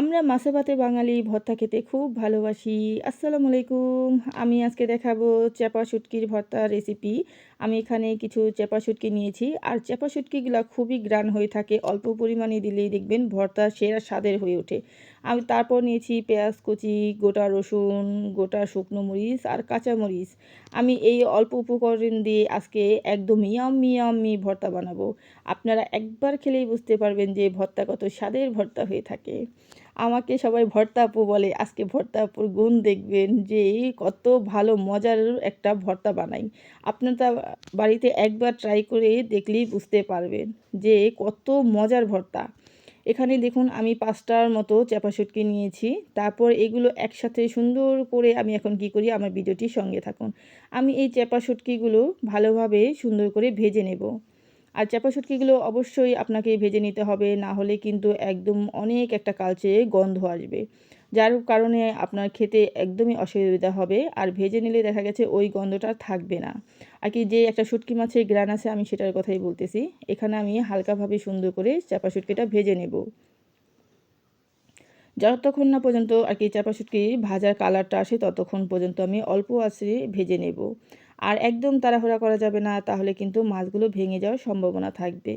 আমরা মাছে ভাতে বাঙালি ভর্তা খেতে খুব ভালোবাসি। আসসালামু আলাইকুম। আমি আজকে দেখাবো চেপা শুটকির ভর্তা রেসিপি আমি এখানে কিছু চেপা শুটকি নিয়েছি। আর চেপা শুটকিগুলো খুবই গ্রান হয়ে থাকে। অল্প পরিমাণে দিলেই দেখবেন ভর্তা সেরা স্বাদের হয়ে ওঠে। আমি তারপর নিয়েছি পেঁয়াজ, কুচি, গোটা রসুন, গোটা শুকনো মরিচ আর কাঁচা মরিচ। আমি এই অল্প উপকরণ দিয়ে আজকে একদম ইয়াম্মি ইয়াম্মি ভর্তা বানাবো। আপনারা একবার খেলেই বুঝতে পারবেন যে ভর্তা কত স্বাদের ভর্তা হয়ে থাকে। আমাকে সবাই ভর্তা আপু বলে, আজকে ভর্তা আপুর গুণ দেখবেন যে কত ভালো, মজার একটা ভর্তা বানাই। আপনারা বাড়িতে একবার ট্রাই করে দেখলেই বুঝতে পারবেন যে কত মজার ভর্তা। এখানে দেখুন আমি পাঁচটার মতো চাপা শুটকি নিয়েছি। তারপর এগুলো একসাথে সুন্দর করে আমি এখন কি করি? আমার ভিডিওটির সঙ্গে থাকুন। আমি এই চাপা শুটকিগুলো ভালোভাবে সুন্দর করে ভেজে নেব। আর চাপা শুটকিগুলো অবশ্যই আপনাকে ভেজে নিতে হবে, না হলে কিন্তু একদম অনেক একটা কালচে গন্ধ আসবে, যার কারণে আপনার খেতে একদমই অসুবিধা হবে, আর ভেজে নিলে দেখা গেছে ওই গন্ধটা থাকবে না। আর কি যে একটা শুটকি মাছের গ্রান আছে আমি সেটার কথাই বলতেছি, এখানে আমি হালকাভাবে সুন্দর করে চাপা শুটকিটা ভেজে নেব। যতক্ষণ না পর্যন্ত আর কি চাপা শুটকি ভাজার কালারটা আসে ততক্ষণ পর্যন্ত আমি অল্প আছে ভেজে নেব। আর একদম তাড়াহুড়া করা যাবে না, তাহলে কিন্তু মাছগুলো ভেঙে যাওয়ার সম্ভাবনা থাকবে।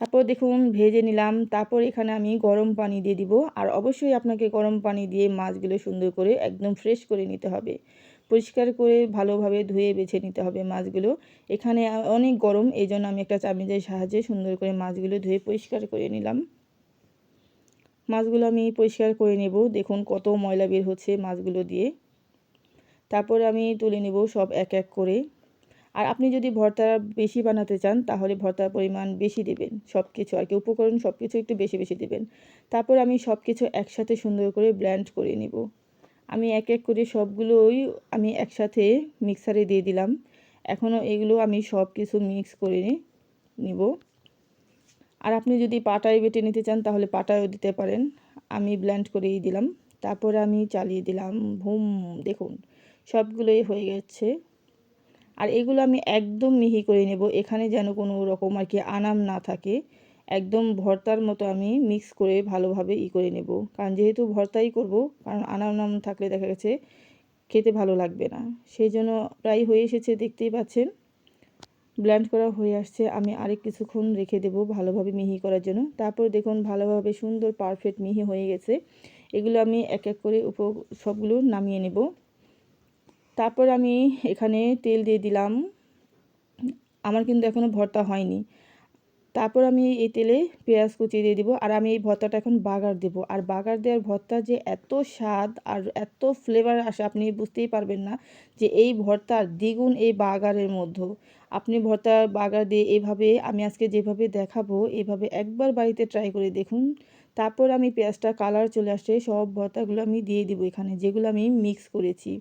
তারপর দেখুন, ভেজে নিলাম। তারপর এখানে আমি গরম পানি দিয়ে দিব। আর অবশ্যই আপনাকে গরম পানি দিয়ে মাছগুলো সুন্দর করে একদম ফ্রেশ করে নিতে হবে। পরিষ্কার করে ভালোভাবে ধুয়ে বেছে নিতে হবে মাছগুলো। এখানে অনেক গরম এই জন্য আমি একটা চামিচের সাহায্যে সুন্দর করে মাছগুলো ধুয়ে পরিষ্কার করে নিলাম। মাছগুলো আমি পরিষ্কার করে নেব। দেখুন কত ময়লা বের হচ্ছে মাছগুলো দিয়ে। তারপরে আমি তুলে নেব সব এক এক করে। আর আপনি যদি ভর্তা বেশি বানাতে চান, তাহলে ভর্তার পরিমাণ বেশি দেবেন। সব কিছু আর কি, উপকরণ সব কিছু একটু বেশি বেশি দেবেন। তারপর আমি সব কিছু একসাথে সুন্দর করে ব্ল্যান্ড করে নেব। আমি এক এক করে সবগুলোই আমি একসাথে মিক্সারে দিয়ে দিলাম। এখনও এগুলো আমি সব কিছু মিক্স করে নিব। আর আপনি যদি পাটায় বেটে নিতে চান, তাহলে পাটায়ও দিতে পারেন। আমি ব্ল্যান্ড করেই দিলাম। তারপরে আমি চালিয়ে দিলাম, ভুম, দেখুন। সবগুলোই হয়ে গেছে। আর এগুলো আমি একদম মিহি করে নেব, এখানে যেন কোনো রকম আর কি আনাম না থাকে। একদম ভর্তার মতো আমি মিক্স করে ভালোভাবে ই করে নেব। কারণ যেহেতু ভর্তাই করব, কারণ আনাম নাম থাকলে দেখা গেছে খেতে ভালো লাগবে না। সেই জন্য প্রায় হয়ে এসেছে, দেখতেই পাচ্ছেন। ব্ল্যান্ড করা হয়ে আসছে। আমি আরেক কিছুক্ষণ রেখে দেব ভালোভাবে মিহি করার জন্য। তারপর দেখুন ভালোভাবে সুন্দর পারফেক্ট মিহি হয়ে গেছে। এগুলো আমি এক এক করে উপ সবগুলো নামিয়ে নেব। তারপর আমি এখানে তেল দিয়ে দিলাম। আমার কিন্তু এখনও ভর্তা হয়নি। তারপর আমি এই তেলে পেঁয়াজ কুচিয়ে দিয়ে দিব আর আমি এই ভর্তাটা এখন বাগার দেব। আর বাগার দেওয়ার ভর্তা যে এত স্বাদ আর এত ফ্লেভার আসে, আপনি বুঝতেই পারবেন না যে এই ভর্তার দ্বিগুণ এই বাগারের মধ্যে। আপনি ভর্তা বাগার দিয়ে এভাবে আমি আজকে যেভাবে দেখাবো, এভাবে একবার বাড়িতে ট্রাই করে দেখুন। তারপর আমি পেঁয়াজটা কালার চলে আসছে, সব ভর্তাগুলো আমি দিয়ে দিব এখানে, যেগুলো আমি মিক্স করেছি।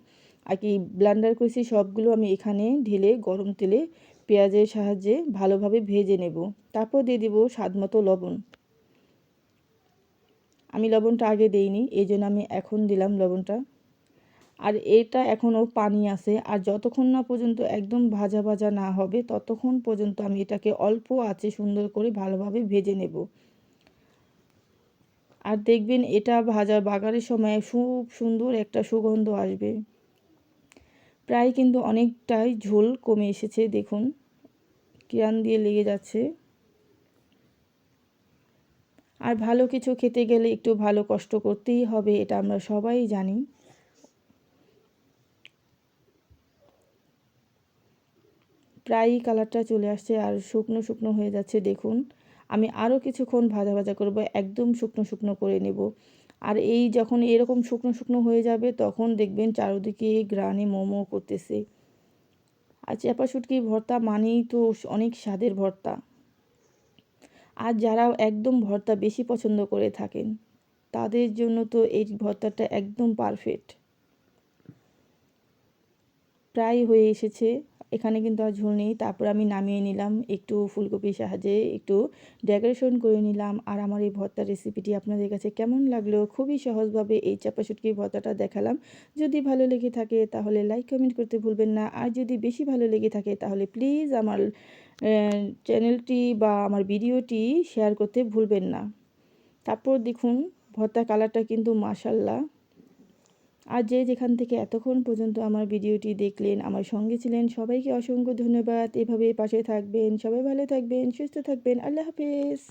আর কি ব্লান্ডার করেছি, সবগুলো আমি এখানে ঢেলে, গরম তেলে পেঁয়াজের সাহায্যে ভালোভাবে ভেজে নেব। তারপর দিয়ে দিব স্বাদ মতো লবণ। আমি লবণটা আগে দেইনি এই জন্য আমি এখন দিলাম লবণটা। আর এটা এখনও পানি আছে, আর যতক্ষণ না পর্যন্ত একদম ভাজা ভাজা না হবে, ততক্ষণ পর্যন্ত আমি এটাকে অল্প আছে সুন্দর করে ভালোভাবে ভেজে নেব। আর দেখবেন এটা ভাজা বাগারের সময় খুব সুন্দর একটা সুগন্ধ আসবে। প্রায় কিন্তু অনেকটাই ঝোল কমে এসেছে, দেখুন। কিরান দিয়ে লেগে যাচ্ছে। আর ভালো কিছু খেতে গেলে একটু ভালো কষ্ট করতেই হবে, এটা আমরা সবাই জানি। প্রায়ই কালারটা চলে আসছে আর শুকনো শুকনো হয়ে যাচ্ছে, দেখুন। আমি আরও কিছুক্ষণ ভাজা ভাজা করব, একদম শুকনো শুকনো করে নেব। আর এই যখন এরকম শুকনো শুকনো হয়ে যাবে, তখন দেখবেন চারোদিকে গ্রানে মোমো করতেছে। আর চাপা শুটকি ভর্তা মানেই তো অনেক স্বাদের ভর্তা। আর যারা একদম ভর্তা বেশি পছন্দ করে থাকেন, তাদের জন্য তো এই ভর্তাটা একদম পারফেক্ট প্রায় হয়ে এসেছে। এখানে কিন্তু আর ঝোল নেই। তারপর আমি নামিয়ে নিলাম একটু ফুলকপির সাহায্যে, একটু ডেকোরেশন করে নিলাম। আর আমার এই ভর্তার রেসিপিটি আপনাদের কাছে কেমন লাগল? খুবই সহজভাবে এই চাপা শুটকি ভর্তাটা দেখালাম। যদি ভালো লেগে থাকে তাহলে লাইক কমেন্ট করতে ভুলবেন না। আর যদি বেশি ভালো লেগে থাকে তাহলে প্লিজ আমার চ্যানেলটি বা আমার ভিডিওটি শেয়ার করতে ভুলবেন না। তারপর দেখুন ভর্তা কালারটা কিন্তু মাসাল্লাহ আর যে যেখান থেকে এতক্ষণ পর্যন্ত আমার ভিডিওটি দেখলেন, আমার সঙ্গে ছিলেন, সবাইকে অসংখ্য ধন্যবাদ। এভাবে পাশে থাকবেন, সবাই ভালো থাকবেন, সুস্থ থাকবেন। আল্লাহ হাফেজ।